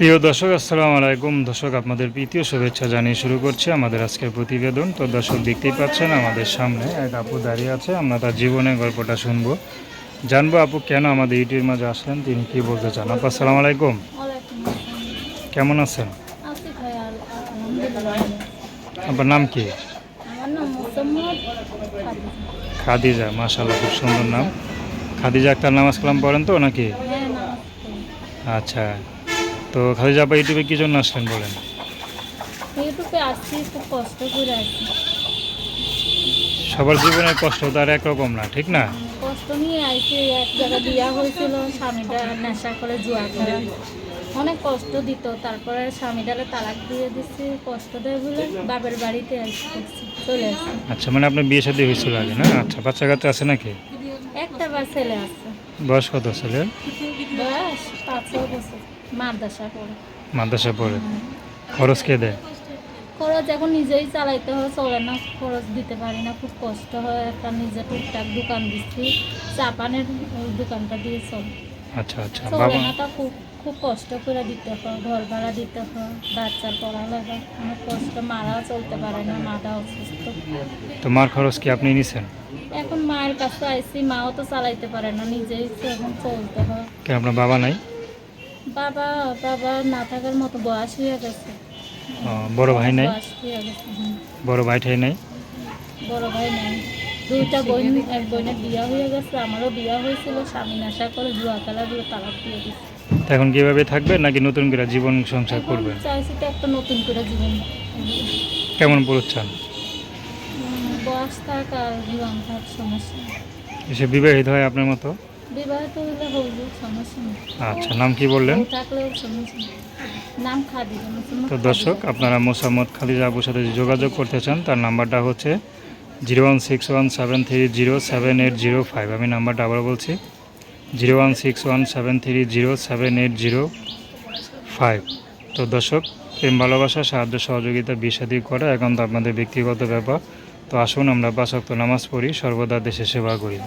প্রিয় দর্শক আসসালামু আলাইকুম। দর্শক আপনাদের প্রীতীয় শুভেচ্ছা জানিয়ে শুরু করছি আমাদের আজকের প্রতিবেদন। তো দর্শক দেখতেই পাচ্ছেন আমাদের সামনে এক আপু দাঁড়িয়ে আছে। আমরা তার জীবনের গল্পটা শুনব। জানব আপু কেন আমাদের ইউটিউবের মাঝে আসলেন? তিনি কি বলতে চান? আপু আসসালামু আলাইকুম। কেমন আছেন? আপনার নাম কি? খাদিজা। মাশাল্লাহ খুব সুন্দর নাম। খাদিজা একটা নামাজ কালাম পড়েন তো নাকি? হ্যাঁ। আচ্ছা। তো খাদিজা আপা ইউটিউবে কী জন্য আসলেন বলেন? ইউটিউবে আসছি খুব কষ্ট করে আসছি। সবার জীবনের কষ্ট তো আর একরকম না ঠিক না? কষ্ট নিয়ে আইছি এক জায়গায় বিয়া হয়েছিল স্বামীটা নেশা করে জুয়া খেলা। অনেক কষ্ট দিত তারপরে স্বামীটারে তালাক দিয়ে দিচ্ছি কষ্ট দেয় বলে বাপের বাড়িতে আসছি চলে আসছি। আচ্ছা মানে আপনার বিয়ে শাদী হয়েছিল আগে না? আচ্ছা বাচ্চা কাচ্চা আছে নাকি? একটা বার ছেলে আছে। বয়স কত ছেলে মাদ্রাসা পড়ে। মাদ্রাসা পড়ে? খরচ কে দেয়? খরচ এখন নিজেই চালাইতে হয় চলে না খরচ দিতে পারি না খুব কষ্ট হয় একটা নিজে টুকটাক দোকান দিচ্ছি চাপানের দোকানটা দিয়ে চলে। আচ্ছা আচ্ছা চলে না তা খুব খুব কষ্ট করে দিতে হয় ঘর ভাড়া দিতে হয় বাচ্চার পড়ালেখা অনেক কষ্ট মারাও চলতে পারে না মাটা অসুস্থ। তো মার খরচ কি আপনি নিছেন? এখন মায়ের কাছে আইসি মাও তো চালাইতে পারে না নিজেই এখন চলতে হয়। আপনার বাবা নাই? বাবা বাবা না থাকার মতো বয়স হয়ে গেছে। বড় ভাই নাই? বয়স হয়ে গেছে হুম। বড় ভাই ঠাই নাই? বড় ভাই নাই। দুইটা বোন এক বোনের বিয়া হয়ে গেছে আমারও বিয়া হয়েছিল স্বামী নেশা করে জুয়া খেলা দিয়ে তালাক দিয়ে দিচ্ছে তো এখন কীভাবে থাকবেন নাকি নতুন করে জীবন সংসার করবেন চাইছি তো একটা নতুন করে জীবন। কেমন পুরুষ চান? উম, বয়স থাক আর জীবন থাক সমস্যা। এসে বিবাহিত হয় আপনার মতো? বিবাহিত হইলে হইল সমস্যা নেই। আচ্ছা নাম কি বললেন? বউ থাকলেও সমস্যা নেই। নাম খাদি তো দর্শক আপনারা মোসাম্মদ খাদিজা আপুর সাথে যোগাযোগ করতে চান তার নাম্বারটা হচ্ছে zero one six one seven three zero seven eight zero five. আমি নাম্বারটা আবার বলছি zero one six one seven three zero seven eight zero five. তো দর্শক প্রেম ভালোবাসা সাহায্য সহযোগিতা বিষাদি করা এখন তো আপনাদের ব্যক্তিগত ব্যাপার। তো আসুন আমরা পাঁচক্ত নামাজ পড়ি সর্বদা দেশে সেবা করি।